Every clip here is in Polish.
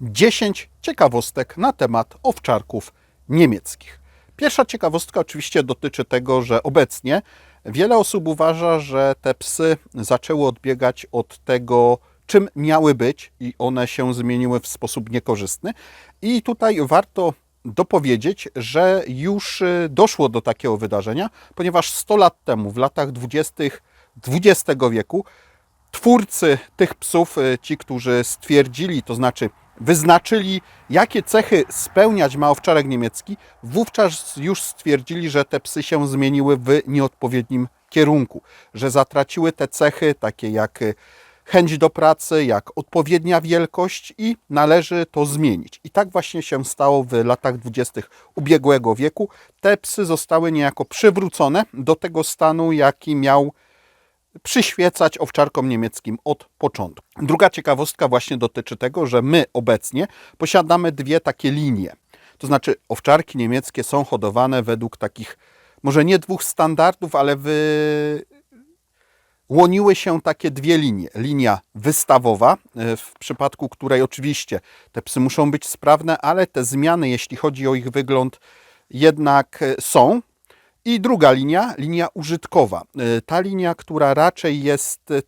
10 ciekawostek na temat owczarków niemieckich. Pierwsza ciekawostka oczywiście dotyczy tego, że obecnie wiele osób uważa, że te psy zaczęły odbiegać od tego, czym miały być i one się zmieniły w sposób niekorzystny. I tutaj warto dopowiedzieć, że już y, doszło do takiego wydarzenia, ponieważ 100 lat temu, w latach 20. XX wieku, twórcy tych psów, y, ci, którzy stwierdzili, to znaczy wyznaczyli, jakie cechy spełniać ma owczarek niemiecki, wówczas już stwierdzili, że te psy się zmieniły w nieodpowiednim kierunku, że zatraciły te cechy, takie jak y, chęć do pracy, jak odpowiednia wielkość i należy to zmienić. I tak właśnie się stało w latach dwudziestych ubiegłego wieku. Te psy zostały niejako przywrócone do tego stanu, jaki miał przyświecać owczarkom niemieckim od początku. Druga ciekawostka właśnie dotyczy tego, że my obecnie posiadamy dwie takie linie. To znaczy owczarki niemieckie są hodowane według takich może nie dwóch standardów, ale wy... łoniły się takie dwie linie. Linia wystawowa, e, w przypadku której oczywiście te psy muszą być sprawne, ale te zmiany, jeśli chodzi o ich wygląd, jednak e, są. I druga linia, linia użytkowa. E, Ta linia, która raczej jest e,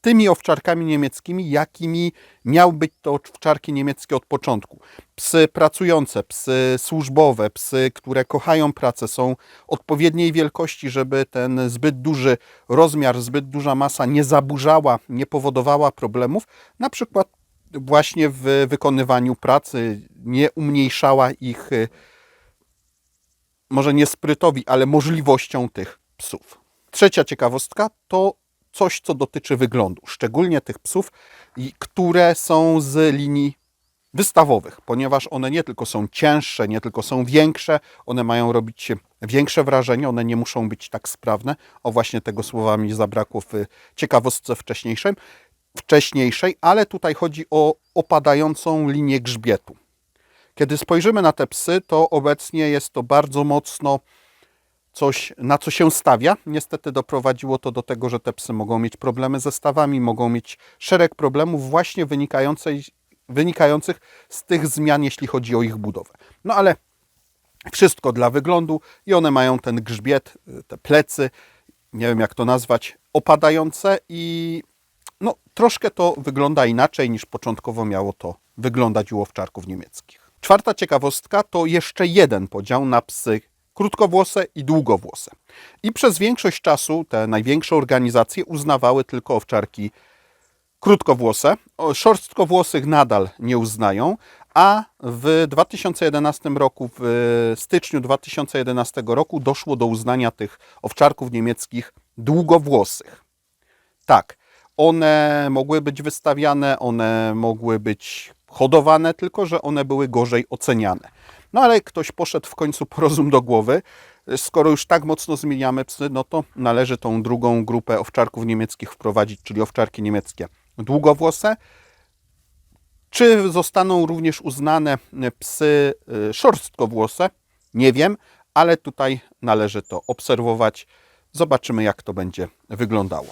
tymi owczarkami niemieckimi, jakimi miał być to owczarki niemieckie od początku. Psy pracujące, psy służbowe, psy, które kochają pracę, są odpowiedniej wielkości, żeby ten zbyt duży rozmiar, zbyt duża masa nie zaburzała, nie powodowała problemów, na przykład właśnie w wykonywaniu pracy, nie umniejszała ich y, może nie sprytowi, ale możliwością tych psów. Trzecia ciekawostka to coś, co dotyczy wyglądu, szczególnie tych psów, które są z linii wystawowych, ponieważ one nie tylko są cięższe, nie tylko są większe, one mają robić większe wrażenie, one nie muszą być tak sprawne. O właśnie tego słowa mi zabrakło w ciekawostce wcześniejszej, wcześniejszej ale tutaj chodzi o opadającą linię grzbietu. Kiedy spojrzymy na te psy, to obecnie jest to bardzo mocno coś, na co się stawia. Niestety doprowadziło to do tego, że te psy mogą mieć problemy ze stawami, mogą mieć szereg problemów właśnie wynikających z tych zmian, jeśli chodzi o ich budowę. No ale wszystko dla wyglądu i one mają ten grzbiet, te plecy, nie wiem jak to nazwać, opadające i no, troszkę to wygląda inaczej niż początkowo miało to wyglądać u owczarków niemieckich. Czwarta ciekawostka to jeszcze jeden podział na psy krótkowłose i długowłose. I przez większość czasu te największe organizacje uznawały tylko owczarki krótkowłose. Szorstkowłosych nadal nie uznają, a w 2011 roku, w styczniu 2011 roku doszło do uznania tych owczarków niemieckich długowłosych. Tak, one mogły być wystawiane, one mogły być hodowane, tylko że one były gorzej oceniane. No ale ktoś poszedł w końcu po rozum do głowy. Skoro już tak mocno zmieniamy psy, no to należy tą drugą grupę owczarków niemieckich wprowadzić, czyli owczarki niemieckie długowłose. Czy zostaną również uznane psy y, szorstkowłose? Nie wiem, ale tutaj należy to obserwować. Zobaczymy, jak to będzie wyglądało.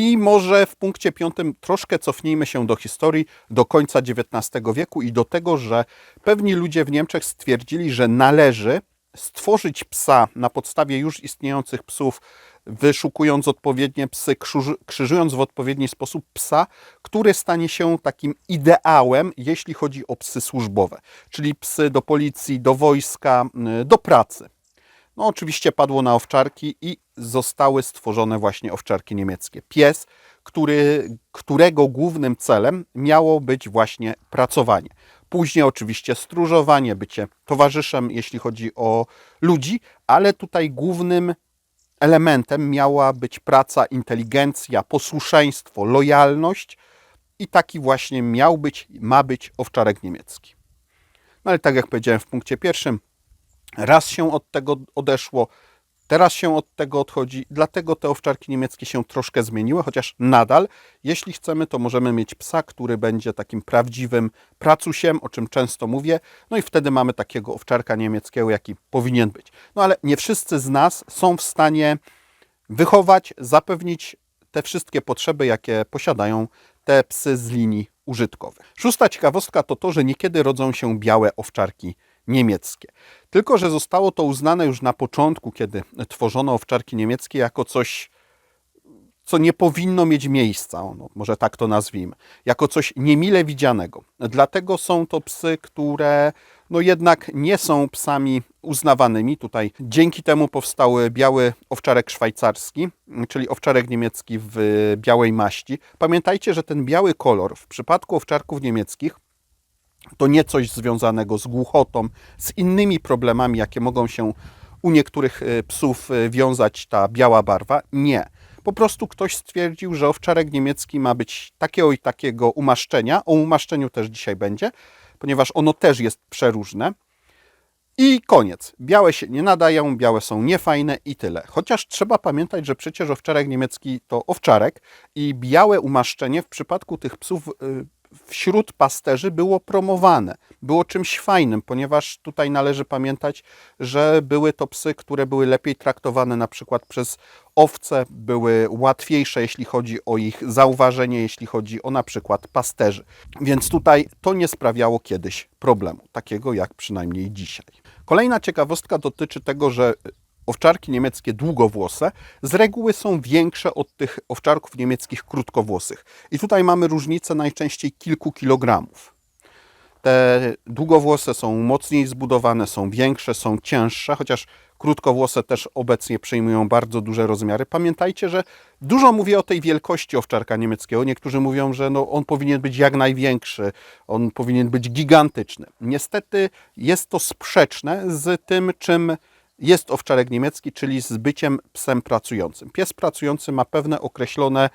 I może w punkcie piątym troszkę cofnijmy się do historii, do końca XIX wieku i do tego, że pewni ludzie w Niemczech stwierdzili, że należy stworzyć psa na podstawie już istniejących psów, wyszukując odpowiednie psy, krzyż- krzyżując w odpowiedni sposób psa, który stanie się takim ideałem, jeśli chodzi o psy służbowe, czyli psy do policji, do wojska, y, do pracy. No oczywiście padło na owczarki i zostały stworzone właśnie owczarki niemieckie. Pies, który, którego głównym celem miało być właśnie pracowanie. Później oczywiście stróżowanie, bycie towarzyszem, jeśli chodzi o ludzi, ale tutaj głównym elementem miała być praca, inteligencja, posłuszeństwo, lojalność i taki właśnie miał być, ma być owczarek niemiecki. No ale tak jak powiedziałem w punkcie pierwszym, raz się od tego odeszło, teraz się od tego odchodzi, dlatego te owczarki niemieckie się troszkę zmieniły, chociaż nadal, jeśli chcemy, to możemy mieć psa, który będzie takim prawdziwym pracusiem, o czym często mówię, no i wtedy mamy takiego owczarka niemieckiego, jaki powinien być. No ale nie wszyscy z nas są w stanie wychować, zapewnić te wszystkie potrzeby, jakie posiadają te psy z linii użytkowych. Szósta ciekawostka to to, że niekiedy rodzą się białe owczarki niemieckie. Tylko, że zostało to uznane już na początku, kiedy tworzono owczarki niemieckie, jako coś, co nie powinno mieć miejsca, no, może tak to nazwijmy, jako coś niemile widzianego. Dlatego są to psy, które no jednak nie są psami uznawanymi. Tutaj dzięki temu powstały biały owczarek szwajcarski, czyli owczarek niemiecki w białej maści. Pamiętajcie, że ten biały kolor w przypadku owczarków niemieckich to nie coś związanego z głuchotą, z innymi problemami, jakie mogą się u niektórych y, psów y, wiązać ta biała barwa. Nie. Po prostu ktoś stwierdził, że owczarek niemiecki ma być takiego i takiego umaszczenia. O umaszczeniu też dzisiaj będzie, ponieważ ono też jest przeróżne. I koniec. Białe się nie nadają, białe są niefajne i tyle. Chociaż trzeba pamiętać, że przecież owczarek niemiecki to owczarek i białe umaszczenie w przypadku tych psów y, wśród pasterzy było promowane. Było czymś fajnym, ponieważ tutaj należy pamiętać, że były to psy, które były lepiej traktowane na przykład przez owce, były łatwiejsze, jeśli chodzi o ich zauważenie, jeśli chodzi o na przykład pasterzy. Więc tutaj to nie sprawiało kiedyś problemu, takiego jak przynajmniej dzisiaj. Kolejna ciekawostka dotyczy tego, że owczarki niemieckie długowłose z reguły są większe od tych owczarków niemieckich krótkowłosych. I tutaj mamy różnicę najczęściej kilku kilogramów. Te długowłose są mocniej zbudowane, są większe, są cięższe, chociaż krótkowłose też obecnie przyjmują bardzo duże rozmiary. Pamiętajcie, że dużo mówię o tej wielkości owczarka niemieckiego. Niektórzy mówią, że no, on powinien być jak największy, on powinien być gigantyczny. Niestety jest to sprzeczne z tym, czym jest owczarek niemiecki, czyli z byciem psem pracującym. Pies pracujący ma pewne określone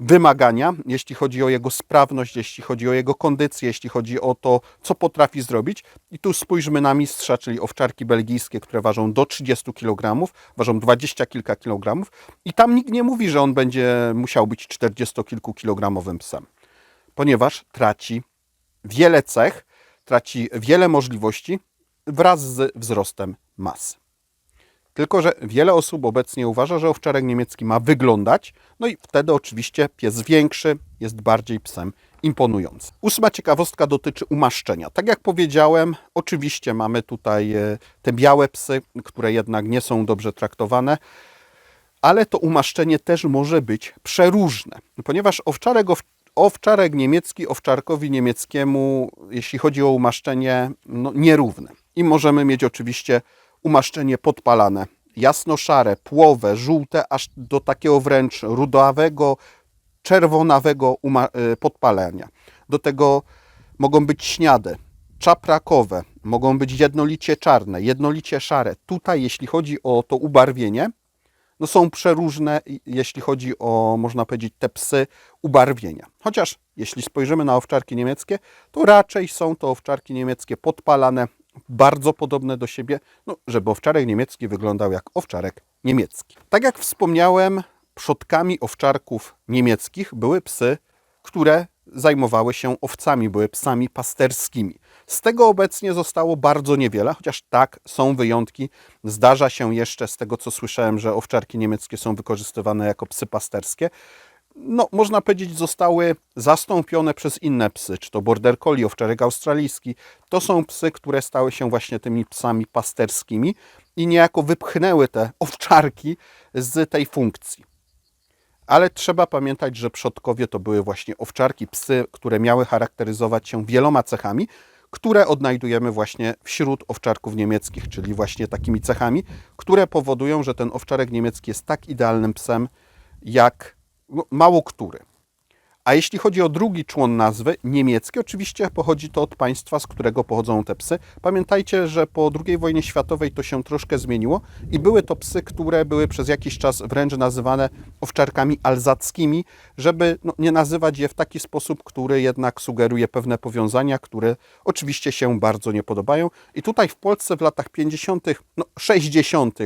wymagania, jeśli chodzi o jego sprawność, jeśli chodzi o jego kondycję, jeśli chodzi o to, co potrafi zrobić. I tu spójrzmy na mistrza, czyli owczarki belgijskie, które ważą do 30 kg, ważą 20 kilka kilogramów. I tam nikt nie mówi, że on będzie musiał być 40-kilkukilogramowym psem, ponieważ traci wiele cech, traci wiele możliwości wraz z wzrostem masy. Tylko, że wiele osób obecnie uważa, że owczarek niemiecki ma wyglądać, no i wtedy oczywiście pies większy jest bardziej psem imponujący. Ósma ciekawostka dotyczy umaszczenia. Tak jak powiedziałem, oczywiście mamy tutaj e, te białe psy, które jednak nie są dobrze traktowane, ale to umaszczenie też może być przeróżne, ponieważ owczarek, owczarek niemiecki owczarkowi niemieckiemu, jeśli chodzi o umaszczenie, no, nierówne. I możemy mieć oczywiście umaszczenie podpalane. Jasno-szare, płowe, żółte, aż do takiego wręcz rudawego, czerwonawego y, podpalenia. Do tego mogą być śniade, czaprakowe, mogą być jednolicie czarne, jednolicie szare. Tutaj, jeśli chodzi o to ubarwienie, no są przeróżne, jeśli chodzi o, można powiedzieć, te psy ubarwienia. Chociaż jeśli spojrzymy na owczarki niemieckie, to raczej są to owczarki niemieckie podpalane, bardzo podobne do siebie, no, żeby owczarek niemiecki wyglądał jak owczarek niemiecki. Tak jak wspomniałem, przodkami owczarków niemieckich były psy, które zajmowały się owcami, były psami pasterskimi. Z tego obecnie zostało bardzo niewiele, chociaż tak, są wyjątki. Zdarza się jeszcze, z tego co słyszałem, że owczarki niemieckie są wykorzystywane jako psy pasterskie no, można powiedzieć, zostały zastąpione przez inne psy, czy to border collie, owczarek australijski. To są psy, które stały się właśnie tymi psami pasterskimi i niejako wypchnęły te owczarki z tej funkcji. Ale trzeba pamiętać, że przodkowie to były właśnie owczarki, psy, które miały charakteryzować się wieloma cechami, które odnajdujemy właśnie wśród owczarków niemieckich, czyli właśnie takimi cechami, które powodują, że ten owczarek niemiecki jest tak idealnym psem, jak mało który. A jeśli chodzi o drugi człon nazwy, niemiecki, oczywiście pochodzi to od państwa, z którego pochodzą te psy. Pamiętajcie, że po II wojnie światowej to się troszkę zmieniło i były to psy, które były przez jakiś czas wręcz nazywane owczarkami alzackimi, żeby no, nie nazywać je w taki sposób, który jednak sugeruje pewne powiązania, które oczywiście się bardzo nie podobają. I tutaj w Polsce w latach 50., no 60.,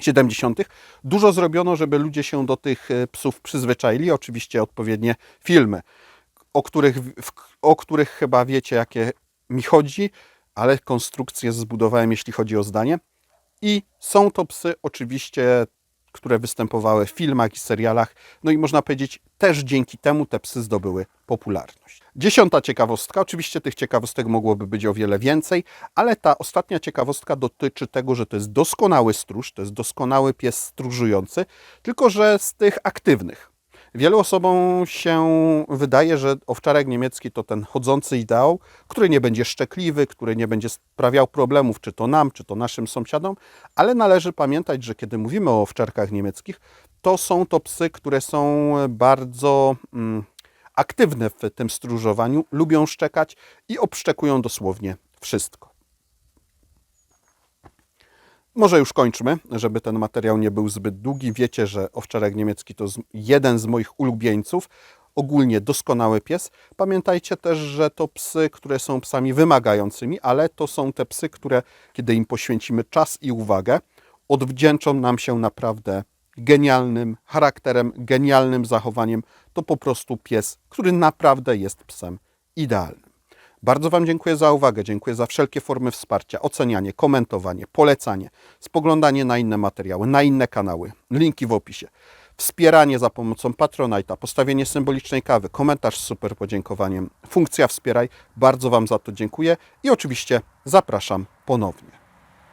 70. Dużo zrobiono, żeby ludzie się do tych e, psów przyzwyczaili. Oczywiście odpowiednie filmy, o których, o których chyba wiecie, jakie mi chodzi, ale konstrukcję zbudowałem, jeśli chodzi o zdanie. I są to psy oczywiście które występowały w filmach i serialach. No i można powiedzieć, też dzięki temu te psy zdobyły popularność. Dziesiąta ciekawostka. Oczywiście tych ciekawostek mogłoby być o wiele więcej, ale ta ostatnia ciekawostka dotyczy tego, że to jest doskonały stróż, to jest doskonały pies stróżujący, tylko że z tych aktywnych. Wielu osobom się wydaje, że owczarek niemiecki to ten chodzący ideał, który nie będzie szczekliwy, który nie będzie sprawiał problemów, czy to nam, czy to naszym sąsiadom, ale należy pamiętać, że kiedy mówimy o owczarkach niemieckich, to są to psy, które są bardzo mm, aktywne w tym stróżowaniu, lubią szczekać i obszczekują dosłownie wszystko. Może już kończmy, żeby ten materiał nie był zbyt długi. Wiecie, że owczarek niemiecki to jeden z moich ulubieńców. Ogólnie doskonały pies. Pamiętajcie też, że to psy, które są psami wymagającymi, ale to są te psy, które, kiedy im poświęcimy czas i uwagę, odwdzięczą nam się naprawdę genialnym charakterem, genialnym zachowaniem. To po prostu pies, który naprawdę jest psem idealnym. Bardzo Wam dziękuję za uwagę, dziękuję za wszelkie formy wsparcia, ocenianie, komentowanie, polecanie, spoglądanie na inne materiały, na inne kanały, linki w opisie, wspieranie za pomocą Patronite'a, postawienie symbolicznej kawy, komentarz z super podziękowaniem, funkcja wspieraj, bardzo Wam za to dziękuję i oczywiście zapraszam ponownie.